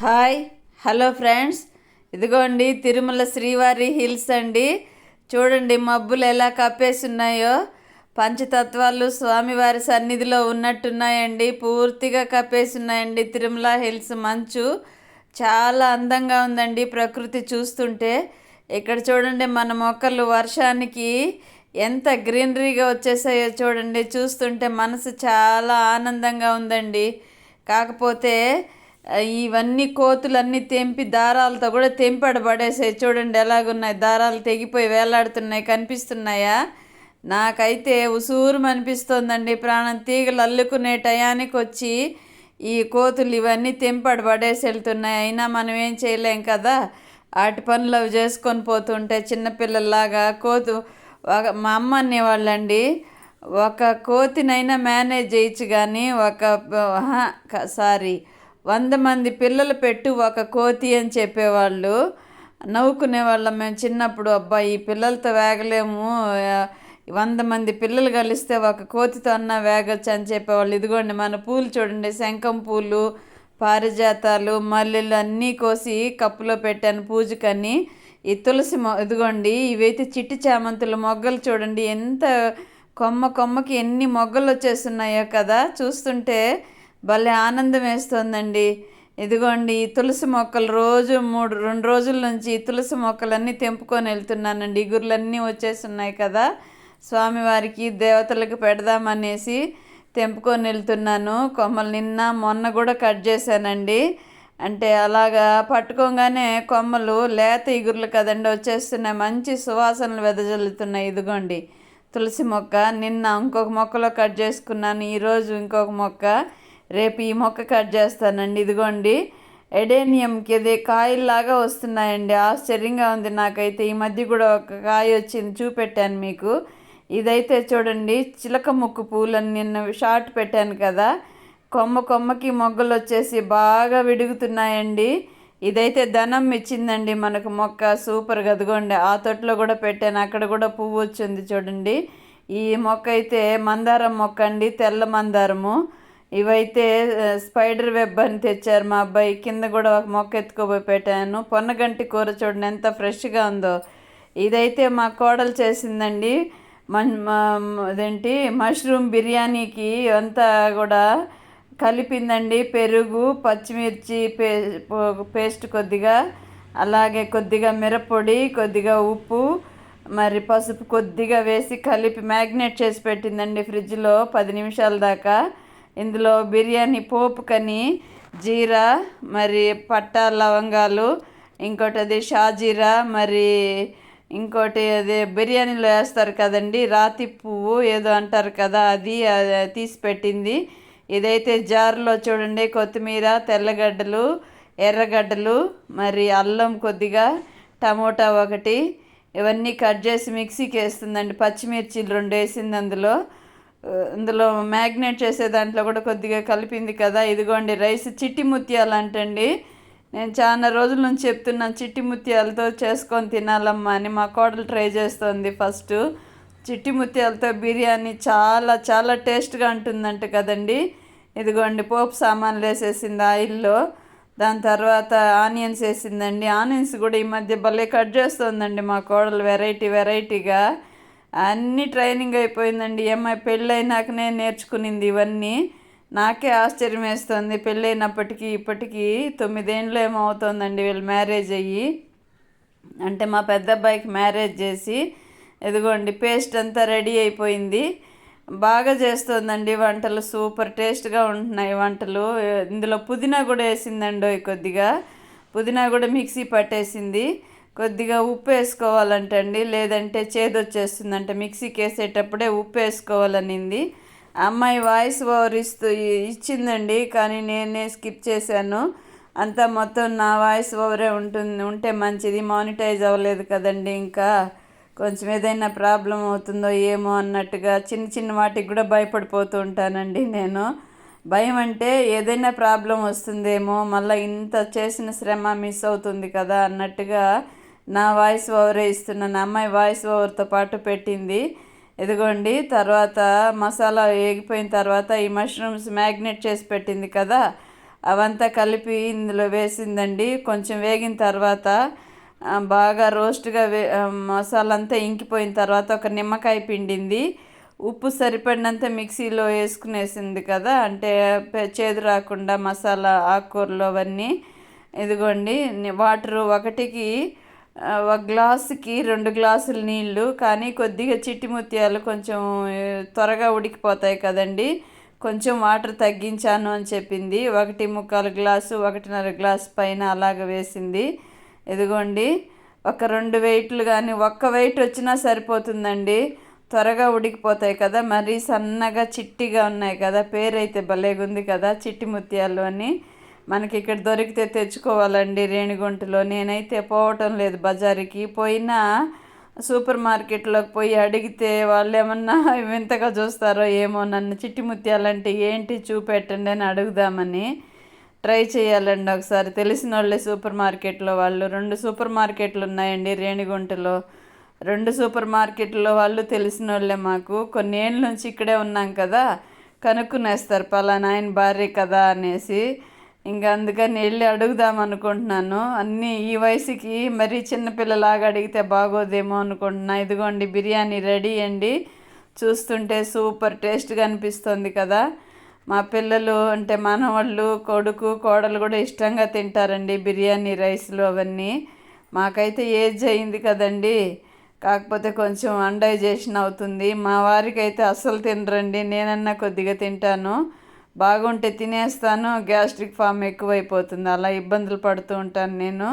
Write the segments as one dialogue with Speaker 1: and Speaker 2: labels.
Speaker 1: Hi hello friends. ఇదిగోండి తిరుమల శ్రీవారి hills అండి. చూడండి మబ్బులు ఎలా కప్పేస్తున్నాయో పంచతత్వాలు స్వామివారి సన్నిధిలో ఉన్నట్టున్నాయండి. పూర్తిగా కప్పేస్తున్నాయండి తిరుమల హిల్స్ మంచు. చాలా అందంగా ఉందండి ప్రకృతి చూస్తుంటే. ఇక్కడ చూడండి మన మొక్కలు వర్షానికి ఎంత గ్రీనరీగా వచ్చేసాయో చూడండి. చూస్తుంటే మనసు చాలా ఆనందంగా ఉందండి. కాకపోతే ఇవన్నీ కోతులన్నీ తెంపి దారాలతో కూడా తెంపడ పడేసాయి. చూడండి ఎలాగున్నాయి. దారాలు తెగిపోయి వేలాడుతున్నాయి కనిపిస్తున్నాయా? నాకైతే ఉసూరు అనిపిస్తోందండి. ప్రాణం తీగలు అల్లుకునే టయానికి వచ్చి ఈ కోతులు ఇవన్నీ తెంపడ పడేసి వెళ్తున్నాయి. అయినా మనం ఏం చేయలేం కదా? వాటి పనులు అవి చేసుకొని పోతుంటే చిన్నపిల్లల్లాగా కోతు ఒక మా అమ్మ అనేవాళ్ళండి ఒక కోతినైనా మేనేజ్ చేయొచ్చు కానీ ఒక సారీ వంద మంది పిల్లలు పెట్టు ఒక కోతి అని చెప్పేవాళ్ళు. నవ్వుకునే వాళ్ళం మేము చిన్నప్పుడు అబ్బా ఈ పిల్లలతో వేగలేము. వంద మంది పిల్లలు కలిస్తే ఒక కోతితో అన్నా వేగొచ్చు అని చెప్పేవాళ్ళు. ఇదిగోండి మన పూలు చూడండి శంఖం పూలు పారిజాతాలు మల్లెలు అన్నీ కోసి కప్పులో పెట్టాను పూజకని ఈ తులసి మొ ఇదిగోండి ఇవైతే చిట్టి చామంతుల మొగ్గలు చూడండి ఎంత కొమ్మ కొమ్మకి ఎన్ని మొగ్గలు వచ్చేస్తున్నాయో కదా. చూస్తుంటే భలే ఆనందం వేస్తుందండి. ఇదిగోండి ఈ తులసి మొక్కలు రోజు మూడు రెండు రోజుల నుంచి ఈ తులసి మొక్కలన్నీ తెంపుకొని వెళ్తున్నానండి. ఇగుర్లన్నీ వచ్చేస్తున్నాయి కదా. స్వామివారికి దేవతలకు పెడదామనేసి తెంపుకొని వెళ్తున్నాను. కొమ్మలు నిన్న మొన్న కూడా కట్ చేశానండి. అంటే అలాగా పట్టుకోగానే కొమ్మలు లేత ఇగుర్లు కదండి వచ్చేస్తున్నాయి. మంచి సువాసనలు వెదజల్లుతున్నాయి. ఇదిగోండి తులసి మొక్క. నిన్న ఇంకొక మొక్కలో కట్ చేసుకున్నాను. ఈరోజు ఇంకొక మొక్క. రేపు ఈ మొక్క కట్ చేస్తానండి. ఇదిగోండి. ఎడేనియంకి ఇది కాయల్లాగా వస్తున్నాయండి. ఆశ్చర్యంగా ఉంది నాకైతే. ఈ మధ్య కూడా ఒక కాయ వచ్చింది చూపెట్టాను మీకు. ఇదైతే చూడండి చిలక ముక్కు పూలని నిన్న షార్ట్ పెట్టాను కదా. కొమ్మ కొమ్మకి మొగ్గలు వచ్చేసి బాగా విడుగుతున్నాయండి. ఇదైతే ధనం ఇచ్చిందండి మనకు మొక్క. సూపర్ గదిగోండి ఆ తొట్లో కూడా పెట్టాను. అక్కడ కూడా పువ్వు వచ్చింది చూడండి. ఈ మొక్క అయితే మందారం మొక్క అండి తెల్ల మందారము. ఇవైతే స్పైడర్ వెబ్ అని తెచ్చారు మా అబ్బాయి. కింద కూడా ఒక మొక్క ఎత్తుకోబోయి పెట్టాను. పొన్నగంటి కూర చూడండి ఎంత ఫ్రెష్గా ఉందో. ఇదైతే మా కోడలు చేసిందండి. మన్ మా- అదేంటి మష్రూమ్ బిర్యానీకి అంతా కూడా కలిపిందండి. పెరుగు పచ్చిమిర్చి పే పేస్ట్ కొద్దిగా అలాగే కొద్దిగా మిరప్పొడి కొద్దిగా ఉప్పు మరి పసుపు కొద్దిగా వేసి కలిపి మ్యాగ్నేట్ చేసి పెట్టిందండి ఫ్రిడ్జ్లో పది నిమిషాల దాకా. ఇందులో బిర్యానీ పోపుకని జీరా మరి పట్టా లవంగాలు ఇంకోటి అది షాజీరా మరి ఇంకోటి అదే బిర్యానీలో వేస్తారు కదండి రాతి పువ్వు ఏదో అంటారు కదా అది తీసి పెట్టింది. ఇదైతే జార్లో చూడండి కొత్తిమీర తెల్లగడ్డలు ఎర్రగడ్డలు మరి అల్లం కొద్దిగా టమోటా ఒకటి. ఇవన్నీ కట్ చేసి మిక్సీకి వేస్తుందండి పచ్చిమిర్చిలు రెండు వేసింది అందులో. ఇందులో మ్యాగ్నేట్ చేసే దాంట్లో కూడా కొద్దిగా కలిపింది కదా. ఇదిగోండి రైస్ చిట్టి ముత్యాలు అంటండి. నేను చాలా రోజుల నుంచి చెప్తున్నాను చిట్టి ముత్యాలతో చేసుకొని తినాలమ్మా అని మా కోడలు ట్రై చేస్తుంది ఫస్ట్. చిట్టి ముత్యాలతో బిర్యానీ చాలా చాలా టేస్ట్గా ఉంటుందంట కదండి. ఇదిగోండి పోపు సామాన్లు వేసేసింది ఆయిల్లో. దాని తర్వాత ఆనియన్స్ వేసిందండి. ఆనియన్స్ కూడా ఈ మధ్య భలే కట్ చేస్తుందండి మా కోడలు వెరైటీ వెరైటీగా. అన్ని ట్రైనింగ్ అయిపోయిందండి. ఏమై పెళ్ళైనాకనే నేర్చుకునింది ఇవన్నీ. నాకే ఆశ్చర్యం వేస్తుంది. పెళ్ళైనప్పటికీ ఇప్పటికీ తొమ్మిదేండ్లు ఏమో వీళ్ళు మ్యారేజ్ అయ్యి. అంటే మా పెద్ద అబ్బాయికి మ్యారేజ్ చేసి ఇదిగోండి పేస్ట్ అంతా రెడీ అయిపోయింది. బాగా చేస్తుందండి వంటలు. సూపర్ టేస్ట్గా ఉంటున్నాయి వంటలు. ఇందులో పుదీనా కూడా వేసిందండి కొద్దిగా. పుదీనా కూడా మిక్సీ పట్టేసింది. కొద్దిగా ఉప్పు వేసుకోవాలంటండి లేదంటే చేదు వచ్చేస్తుందంట మిక్సీకి వేసేటప్పుడే ఉప్పు వేసుకోవాలనింది. అమ్మాయి వాయిస్ ఓవర్ ఇస్తూ ఇచ్చిందండి కానీ నేనే స్కిప్ చేశాను. అంతా మొత్తం నా వాయిస్ ఓవరే ఉంటుంది ఉంటే మంచిది మానిటైజ్ అవ్వలేదు కదండి ఇంకా. కొంచెం ఏదైనా ప్రాబ్లం అవుతుందో ఏమో అన్నట్టుగా చిన్న చిన్న వాటికి కూడా భయపడిపోతూ ఉంటానండి నేను. భయం అంటే ఏదైనా ప్రాబ్లం వస్తుందేమో మళ్ళీ ఇంత చేసిన శ్రమ మిస్ అవుతుంది కదా అన్నట్టుగా నా వాయిస్ ఓవరే ఇస్తున్నాను అమ్మాయి వాయిస్ ఓవర్తో పాటు పెట్టింది. ఇదిగోండి తర్వాత మసాలా వేగిపోయిన తర్వాత ఈ మష్రూమ్స్ మ్యాగ్నేట్ చేసి పెట్టింది కదా అవంతా కలిపి ఇందులో వేసిందండి. కొంచెం వేగిన తర్వాత బాగా రోస్ట్గా వే మసాలా అంతా ఇంకిపోయిన తర్వాత ఒక నిమ్మకాయ పిండింది. ఉప్పు సరిపడినంత మిక్సీలో వేసుకునేసింది కదా అంటే చేదు రాకుండా మసాలా ఆకుకూరలు అవన్నీ. ఇదిగోండి వాటరు ఒకటికి ఒక గ్లాసుకి రెండు గ్లాసులు నీళ్ళు కానీ కొద్దిగా చిట్టి ముత్యాలు కొంచెం త్వరగా ఉడికిపోతాయి కదండి. కొంచెం వాటర్ తగ్గించాను అని చెప్పింది. ఒకటి ముక్కాలు గ్లాసు ఒకటిన్నర గ్లాసు పైన అలాగ వేసింది. ఇదిగోండి ఒక రెండు వెయిట్లు కానీ ఒక్క వెయిట్ వచ్చినా సరిపోతుందండి. త్వరగా ఉడికిపోతాయి కదా మరీ సన్నగా చిట్టిగా ఉన్నాయి కదా పేరైతే భలేగుంది కదా చిట్టి ముత్యాలు అని మనకి ఇక్కడ దొరికితే తెచ్చుకోవాలండి రేణిగుంటలో. నేనైతే పోవటం లేదు బజారుకి. పోయినా సూపర్ మార్కెట్లోకి పోయి అడిగితే వాళ్ళు ఏమన్నా వింతగా చూస్తారో ఏమో నన్ను చిట్టి ముత్యాలంటే ఏంటి చూపెట్టండి అని అడుగుదామని ట్రై చేయాలండి ఒకసారి. తెలిసిన వాళ్ళే సూపర్ మార్కెట్లో వాళ్ళు. రెండు సూపర్ మార్కెట్లు ఉన్నాయండి రేణిగుంటలో. రెండు సూపర్ మార్కెట్లో వాళ్ళు తెలిసిన వాళ్ళే మాకు. కొన్ని ఏళ్ళ నుంచి ఇక్కడే ఉన్నాం కదా కనుక్కునేస్తారు. పలానా ఆయన భార్య కదా అనేసి ఇంకా అందుకని వెళ్ళి అడుగుదాం అనుకుంటున్నాను. అన్నీ ఈ వయసుకి మరీ చిన్నపిల్లలాగా అడిగితే బాగోదేమో అనుకుంటున్నా. ఇదిగోండి బిర్యానీ రెడీ అండి. చూస్తుంటే సూపర్ టేస్ట్గా అనిపిస్తుంది కదా. మా పిల్లలు అంటే మనవాళ్ళు కొడుకు కోడలు కూడా ఇష్టంగా తింటారండి బిర్యానీ రైస్లు అవన్నీ. మాకైతే ఏజ్ అయింది కదండి. కాకపోతే కొంచెం అన్డైజేషన్ అవుతుంది. మా వారికి అయితే అస్సలు తినరండి. నేనన్నా కొద్దిగా తింటాను. బాగుంటే తినేస్తాను గ్యాస్ట్రిక్ ఫామ్ ఎక్కువైపోతుంది అలా ఇబ్బందులు పడుతూ ఉంటాను నేను.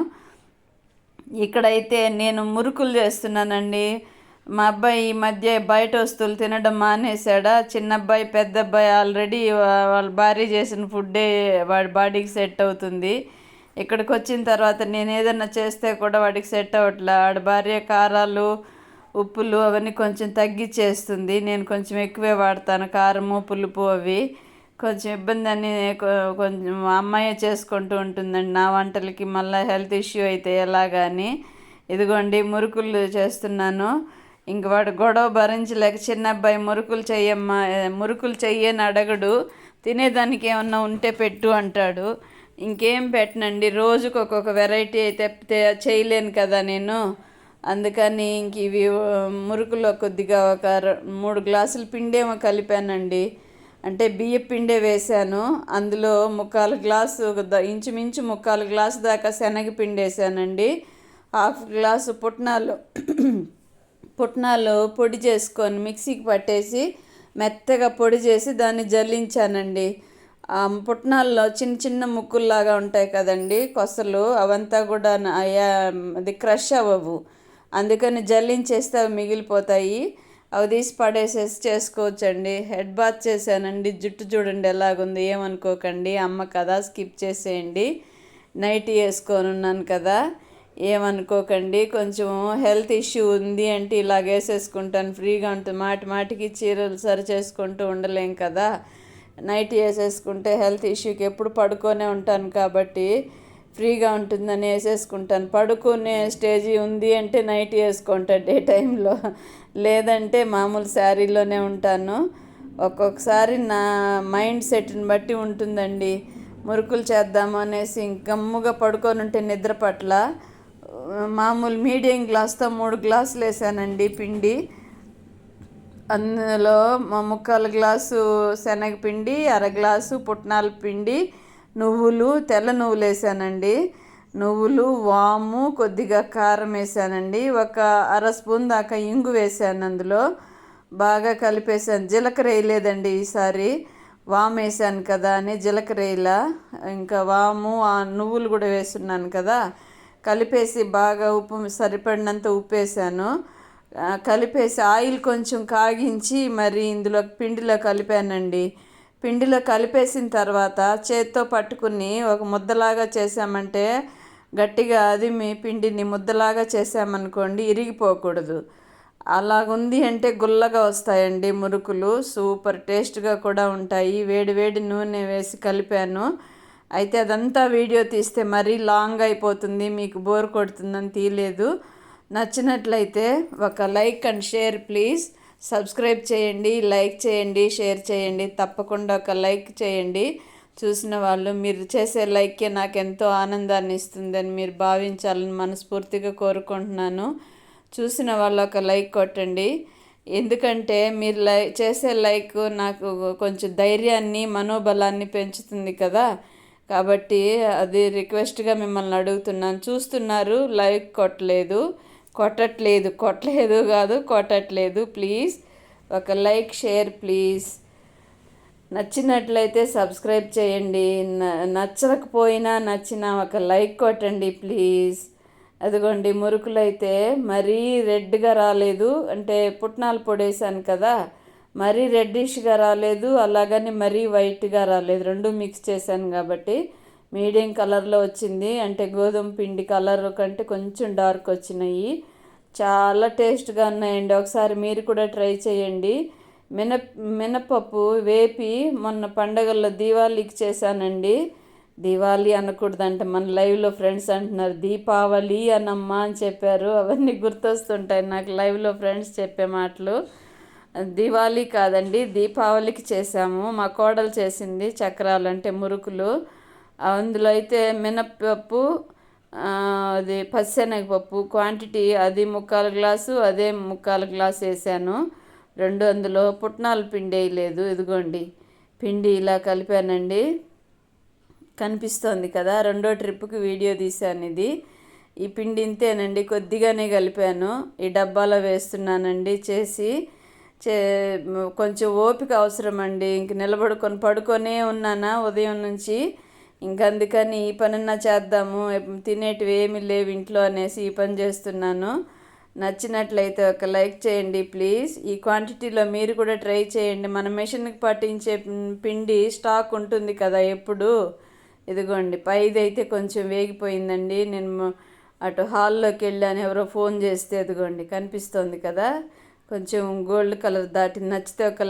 Speaker 1: ఇక్కడైతే నేను మురుకులు చేస్తున్నానండి. మా అబ్బాయి ఈ మధ్య బయట వస్తువులు తినడం మానేశాడా? చిన్న అబ్బాయి పెద్ద అబ్బాయి ఆల్రెడీ వాళ్ళ భార్య చేసిన ఫుడ్డే వాడి బాడీకి సెట్ అవుతుంది. ఇక్కడికి వచ్చిన తర్వాత నేను ఏదైనా చేస్తే కూడా వాడికి సెట్ అవ్వట్లే. వాడి భార్య కారాలు ఉప్పులు అవన్నీ కొంచెం తగ్గించేస్తుంది నేను కొంచెం ఎక్కువే వాడతాను కారము పులుపు అవి. కొంచెం ఇబ్బంది అని కొంచెం అమ్మాయి చేసుకుంటూ ఉంటుందండి. నా వంటలకి మళ్ళీ హెల్త్ ఇష్యూ అయితే ఎలాగని. ఇదిగోండి మురుకులు చేస్తున్నాను. ఇంక వాడు గొడవ భరించలేక చిన్న అబ్బాయి మురుకులు చెయ్యమ్మా మురుకులు చెయ్యని అడగడు. తినేదానికి ఏమన్నా ఉంటే పెట్టు అంటాడు. ఇంకేం పెట్టనండి రోజుకు ఒక్కొక్క వెరైటీ అయితే చేయలేను కదా నేను. అందుకని ఇంక ఇవి మురుకులో కొద్దిగా ఒక మూడు గ్లాసులు పిండేమో కలిపానండి. అంటే బియ్య పిండే వేశాను. అందులో ముక్కాలు గ్లాసు ఇంచుమించు ముక్కాలు గ్లాసు దాకా శనగపిండి వేసానండి హాఫ్ గ్లాసు పుట్నాలు పుట్నాలు పొడి చేసుకొని మిక్సీకి పట్టేసి మెత్తగా పొడి చేసి దాన్ని జల్లించానండి. పుట్నాల్లో చిన్న చిన్న ముక్కుల్లాగా ఉంటాయి కదండి కొసలు అవంతా కూడా అయ్యా అది క్రష్ అవ్వవు. అందుకని జల్లించేస్తే అవి మిగిలిపోతాయి. అవి తీసి పడేసేసి చేసుకోవచ్చండి. హెడ్ బాత్ చేశానండి. జుట్టు చూడండి ఎలాగుంది ఏమనుకోకండి. అమ్మ కదా స్కిప్ చేసేయండి. నైట్ వేసుకొని ఉన్నాను కదా ఏమనుకోకండి. కొంచెం హెల్త్ ఇష్యూ ఉంది అంటే ఇలాగ వేసేసుకుంటాను. ఫ్రీగా ఉంటుంది. మాటి మాటికి చీరలు సరి చేసుకుంటూ ఉండలేం కదా. నైట్ వేసేసుకుంటే హెల్త్ ఇష్యూకి ఎప్పుడు పడుకొనే ఉంటాను కాబట్టి ఫ్రీగా ఉంటుందని వేసేసుకుంటాను. పడుకునే స్టేజీ ఉంది అంటే నైట్ వేసుకుంటాను డే టైంలో లేదంటే మామూలు శారీలోనే ఉంటాను. ఒక్కొక్కసారి నా మైండ్ సెట్ని బట్టి ఉంటుందండి. మురుకులు చేద్దాము అనేసి గమ్ముగా పడుకొని ఉంటే నిద్ర పట్ల. మామూలు మీడియం గ్లాస్తో మూడు గ్లాసులు వేసానండి పిండి. అందులో ముక్కాలు గ్లాసు శనగపిండి అర గ్లాసు పుట్నాల పిండి నువ్వులు తెల్ల నువ్వులు వేసానండి. నువ్వులు వాము కొద్దిగా కారం వేసానండి. ఒక అర స్పూన్ దాకా ఇంగు వేసాను అందులో. బాగా కలిపేసాను. జీలకర్ర వేయలేదండి ఈసారి. వాము వేసాను కదా అని జీలకర్ర వేయలా. ఇంకా వాము ఆ నువ్వులు కూడా వేస్తున్నాను కదా. కలిపేసి బాగా ఉప్పు సరిపడినంత ఉప్పు వేసాను. కలిపేసి ఆయిల్ కొంచెం కాగించి మరి ఇందులో పిండిలో కలిపానండి. పిండిలో కలిపేసిన తర్వాత చేత్తో పట్టుకుని ఒక ముద్దలాగా చేసామంటే గట్టిగా అది మీ పిండిని ముద్దలాగా చేసామనుకోండి ఇరిగిపోకూడదు. అలాగుంది అంటే గుల్లగా వస్తాయండి మురుకులు. సూపర్ టేస్ట్గా కూడా ఉంటాయి. వేడి వేడి నూనె వేసి కలిపాను. అయితే అదంతా వీడియో తీస్తే మరీ లాంగ్ అయిపోతుంది. మీకు బోర్ కొడుతుందని తీయలేదు. నచ్చినట్లయితే ఒక like and share please. Subscribe చేయండి లైక్ చేయండి షేర్ చేయండి. తప్పకుండా ఒక లైక్ చేయండి. చూసిన వాళ్ళు మీరు చేసే లైక్కే నాకు ఎంతో ఆనందాన్ని ఇస్తుందని మీరు భావించాలని మనస్ఫూర్తిగా కోరుకుంటున్నాను. చూసిన వాళ్ళు ఒక లైక్ కొట్టండి. ఎందుకంటే మీరు లై చేసే లైక్ నాకు కొంచెం ధైర్యాన్ని మనోబలాన్ని పెంచుతుంది కదా. కాబట్టి అది రిక్వెస్ట్గా మిమ్మల్ని అడుగుతున్నాను. చూస్తున్నారు లైక్ కొట్టలేదు. కొట్టట్లేదు కొట్టలేదు కాదు కొట్టట్లేదు. ప్లీజ్ ఒక లైక్ షేర్ ప్లీజ్. నచ్చినట్లయితే సబ్స్క్రైబ్ చేయండి. నచ్చకపోయినా నచ్చిన ఒక లైక్ కొట్టండి ప్లీజ్. అదిగోండి మురుకులు అయితే మరీ రెడ్గా రాలేదు. అంటే పుట్నాలు పొడేశాను కదా మరీ రెడ్డిష్గా రాలేదు. అలాగని మరీ వైట్గా రాలేదు. రెండు మిక్స్ చేశాను కాబట్టి మీడియం కలర్లో వచ్చింది. అంటే గోధుమ పిండి కలర్ కంటే కొంచెం డార్క్ వచ్చినాయి. చాలా టేస్ట్గా ఉన్నాయండి. ఒకసారి మీరు కూడా ట్రై చేయండి. మిన మినపప్పు వేపి మొన్న పండగల్లో దీవాళీకి చేశానండి. దీవాళీ అనకూడదంట మన లైవ్లో ఫ్రెండ్స్ అంటున్నారు. దీపావళి అనమ్మా అని చెప్పారు. అవన్నీ గుర్తొస్తుంటాయి నాకు లైవ్లో ఫ్రెండ్స్ చెప్పే మాటలు. దీవాళీ కాదండి దీపావళికి చేసాము మా కోడలు చేసింది చక్రాలు అంటే మురుకులు. అందులో అయితే మినప్పప్పు అది పచ్చనగపప్పు క్వాంటిటీ అది ముక్కాలు గ్లాసు అదే ముక్కాలు గ్లాసు వేసాను. రెండు అందులో పుట్నాలు పిండి వేయలేదు ఇదిగోండి. పిండి ఇలా కలిపానండి. కనిపిస్తోంది కదా రెండో ట్రిప్కి వీడియో తీశాను ఇది. ఈ పిండి ఇంతేనండి కొద్దిగానే కలిపాను. ఈ డబ్బాలో వేస్తున్నానండి చేసి చే కొంచెం ఓపిక అవసరం అండి ఇంక నిలబడుకొని పడుకొనే ఉన్నానా ఉదయం నుంచి. ఇంక అందుకని ఈ పనన్నా చేద్దాము తినేటివి ఏమి లేవు ఇంట్లో అనేసి ఈ పని చేస్తున్నాను. నచ్చినట్లయితే ఒక లైక్ చేయండి ప్లీజ్ ఈ క్వాంటిటీలో మీరు కూడా ట్రై చేయండి. మన మెషిన్కి పట్టించే పిండి స్టాక్ ఉంటుంది కదా ఎప్పుడు? ఇదిగోండి పైది అయితే కొంచెం వేగిపోయిందండి. నేను అటు హాల్లోకి వెళ్ళాను ఎవరో ఫోన్ చేస్తే ఇదిగోండి కనిపిస్తోంది కదా. కొంచెం గోల్డ్ కలర్ దాటి నచ్చితే ఒక